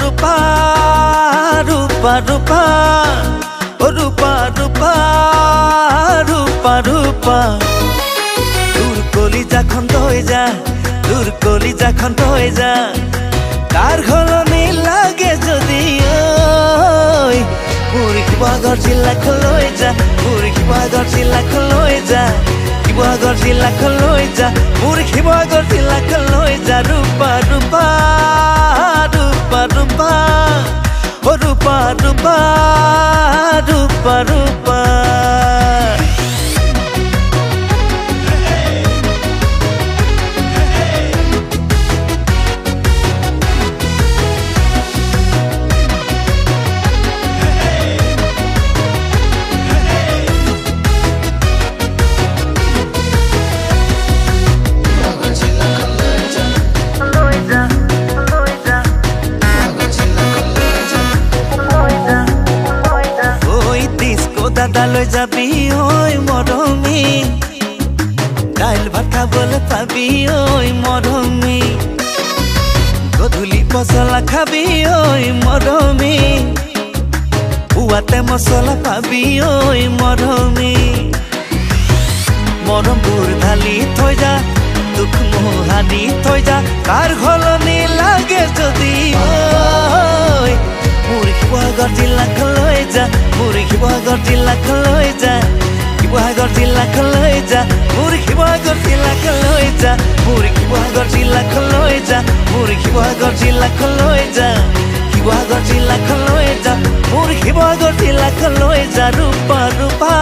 রূপা রূপা রূপা, ও রূপা রূপা রূপা রূপা। দূর যা, দূর কলি যখন যা। তার ঘলনি লাগে যদি ওই পুরি শিৱসাগৰ জিলাখলৈ যা পুৰি শিৱসাগৰ জিলাখলৈ যা শিৱসাগৰ জিলাখলৈ যা পুৰি শিৱসাগৰ জিলাখলৈ যা ৰূপা ৰূপা রূপা ৰূপা যাবি ঐ মৰমী দাইল ভাত খাবলৈ পাবি ঐ মৰমী গধূলি পচলা খাবি ঐ মৰমী পুৱাতে মচলা পাবি ঐ মৰমী মৰমবোৰ ঢালি থৈ যা, দুখ মোহাৰি থৈ যা কাৰ সলনি লাগে যদি? মোৰ শিৱসাগৰ জিলাখলৈ যা মোৰ শিৱসাগৰ জিলাখলৈ যা শিৱসাগৰ জিলাখলৈ যা মোৰ শিৱসাগৰ জিলাখলৈ যা মোৰ শিৱসাগৰ জিলাখলৈ যা মোৰ শিৱসাগৰ জিলাখলৈ যা শিৱসাগৰ জিলাখলৈ যা মোৰ শিৱসাগৰ জিলাখলৈ যা ৰূপা ৰূপা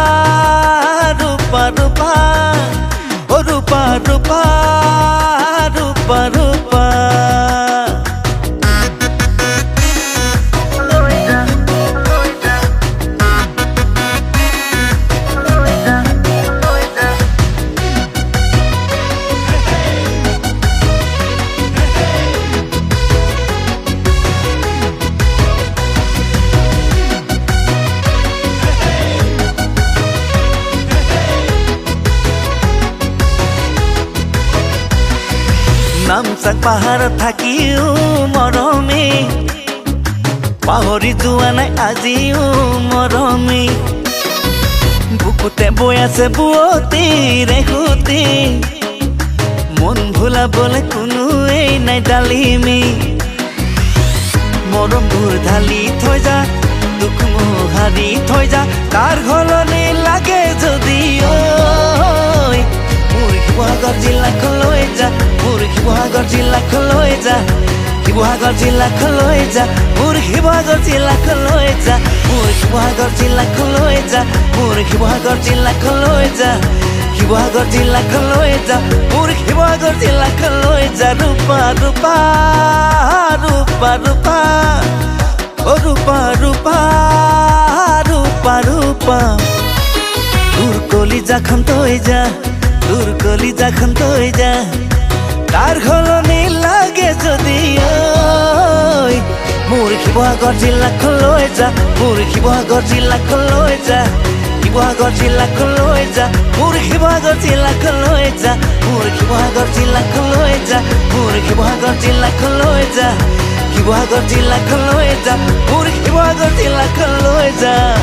ৰূপা ৰূপা ৰূপা ৰূপা ৰূপা ৰূপা নামচাক পাহাৰত থাকিও মৰমী। পাহৰি যোৱা নাই আজিও মৰমী। বুকুতে বৈ আছে বুৱতী ৰেহুতি। মন ভুলাবলৈ কোনোৱেই নাই ডালিমি। মৰমবোৰ ঢালি থৈ যা, দুখ মোহাৰি থৈ যা কাৰ ঘৰলৈ লাগে যদি শিৱসাগৰ জিলাখলৈ যা মোৰ শিৱসাগৰ জিলাখলৈ যা মোৰ শিৱসাগৰ জিলাখলৈ যা মোৰ শিৱসাগৰ জিলাখলৈ যা শিৱসাগৰ জিলাখলৈ যা মোৰ শিৱসাগৰ জিলাখলৈ যা ৰূপা ৰূপা ৰূপা ৰূপা অ ৰূপা ৰূপা ৰূপা ৰূপা দূর কলিজাখন তৈ যা দূর কলিজাখন তৈ যা তার ঘলনি শিৱসাগৰ জিলাখলৈ যা, মোৰ শিৱসাগৰ জিলাখলৈ যা। শিৱসাগৰ জিলাখলৈ যা, মোৰ শিৱসাগৰ জিলাখলৈ যা। মোৰ শিৱসাগৰ জিলাখলৈ যা, মোৰ শিৱসাগৰ জিলাখলৈ যা। শিৱসাগৰ জিলাখলৈ যা, মোৰ শিৱসাগৰ জিলাখলৈ যা।